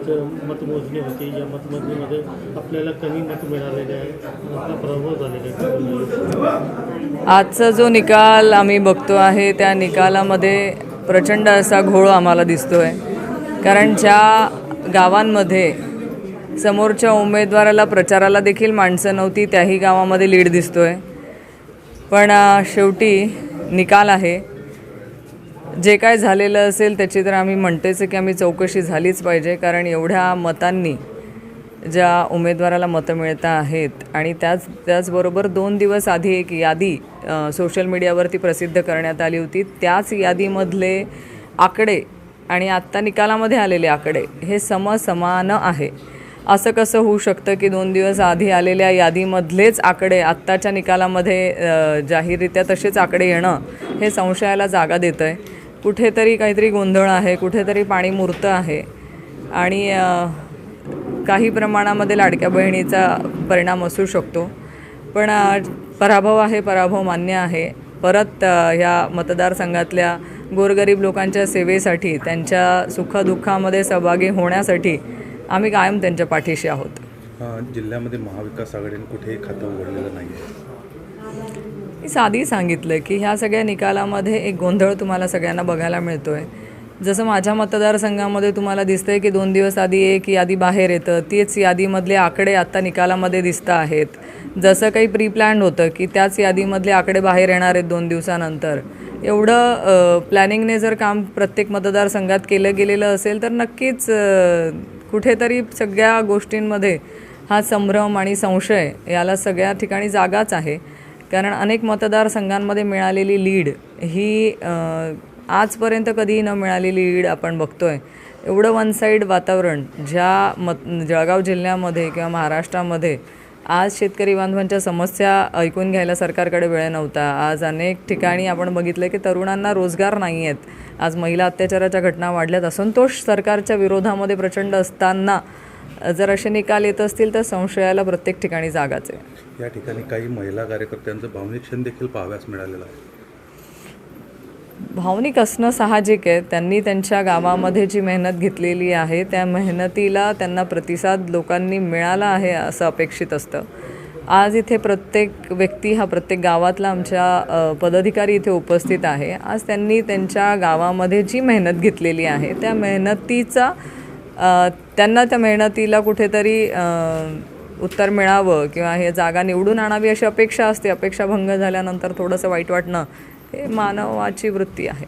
आज मतमोजणी होती. या मतमोजणीमध्ये आपल्याला कमी मत मिळालेले आहे. आपला प्रभाव झालेला आहे. आजचा जो निकाल आम्ही बघतो आहे त्या निकालामध्ये प्रचंड असा घोळ आम्हाला दिसतोय. कारण ज्या गावांमध्ये समोरच्या उमेदवाराला प्रचाराला देखील माणसं नव्हती त्याही गावामध्ये लीड दिसतोय. पण शेवटी निकाल आहे. जे काय झालेलं असेल त्याची तर आम्ही म्हणतेच की आम्ही चौकशी झालीच पाहिजे कारण एवढ्या मतांनी ज्या उमेदवाराला मतं मिळत आहेत आणि त्याच त्याचबरोबर दोन दिवस आधी एक यादी सोशल मीडियावरती प्रसिद्ध करण्यात आली होती. त्याच यादीमधले आकडे आणि आत्ता निकालामध्ये आलेले आकडे हे समसमान आहे. असं कसं होऊ शकतं की दोन दिवस आधी आलेल्या यादीमधलेच आकडे आत्ताच्या निकालामध्ये जाहीररित्या तसेच आकडे येणं हे संशयाला जागा देतं आहे कुठेतरी काहीतरी गोंधळ आहे कुठेतरी पाणी मुरतं आहे. आणि काही प्रमाणामध्ये लाडक्या बहिणीचा परिणाम असू शकतो. पण पराभव आहे पराभव मान्य आहे. परत ह्या मतदारसंघातल्या गोरगरीब लोकांच्या सेवेसाठी त्यांच्या सुखदुःखामध्ये सहभागी होण्यासाठी आम्ही कायम त्यांच्या पाठीशी आहोत. जिल्ह्यामध्ये महाविकास आघाडीने कुठेही खातं उघडलेलं नाही मी साधी सांगितलं की ह्या सगळ्या निकालामध्ये एक गोंधळ तुम्हाला सगळ्यांना बघायला मिळतो आहे जसं माझ्या मतदारसंघामध्ये तुम्हाला दिसतंय की दोन दिवस आधी एक यादी बाहेर येतं तीच यादीमधले आकडे आत्ता निकालामध्ये दिसत आहेत. जसं काही प्री प्लॅन्ड होतं की त्याच यादीमधले आकडे बाहेर येणार आहेत दोन दिवसानंतर. एवढं प्लॅनिंगने जर काम प्रत्येक मतदारसंघात केलं गेलेलं असेल तर नक्कीच कुठेतरी सगळ्या गोष्टींमध्ये हा संभ्रम आणि संशय याला सगळ्या ठिकाणी जागाच आहे. कारण अनेक मतदारसंघांमध्ये मिळालेली लीड ही आजपर्यंत कधीही न मिळालेली लीड आपण बघतो आहे एवढं वन साईड वातावरण ज्या मत जळगाव जिल्ह्यामध्ये किंवा महाराष्ट्रामध्ये आज शेतकरी बांधवांच्या समस्या ऐकून घ्यायला सरकारकडे वेळ नव्हता. आज अनेक ठिकाणी आपण बघितलं की तरुणांना रोजगार नाही आहेत. आज महिला अत्याचाराच्या घटना वाढल्यात असंतोष सरकारच्या विरोधामध्ये प्रचंड असताना जर असे निकाल येत असतील तर संशयाला प्रत्येक ठिकाणी जागाच आहे. या ठिकाणी काही महिला कार्यकर्त्यांचं भावनिक क्षण देखील पाहाव्यास मिळालेलं आहे. भावनिक असणं साहजिक आहे. त्यांनी त्यांच्या गावामध्ये जी मेहनत घेतलेली आहे त्या मेहनतीला त्यांना प्रतिसाद लोकांनी मिळाला आहे असं अपेक्षित असतं. आज इथे प्रत्येक व्यक्ती हा प्रत्येक गावातला आमच्या पदाधिकारी इथे उपस्थित आहे. आज त्यांनी त्यांच्या गावामध्ये जी मेहनत घेतलेली आहे त्या मेहनतीचा त्यांना त्या मेहनतीला कुठेतरी उत्तर मिळावं किंवा हे जागा निवडून आणावी अशी अपेक्षा असते. अपेक्षा भंग झाल्यानंतर थोडंसं वाईट वाटणं हे मानवाची वृत्ती आहे.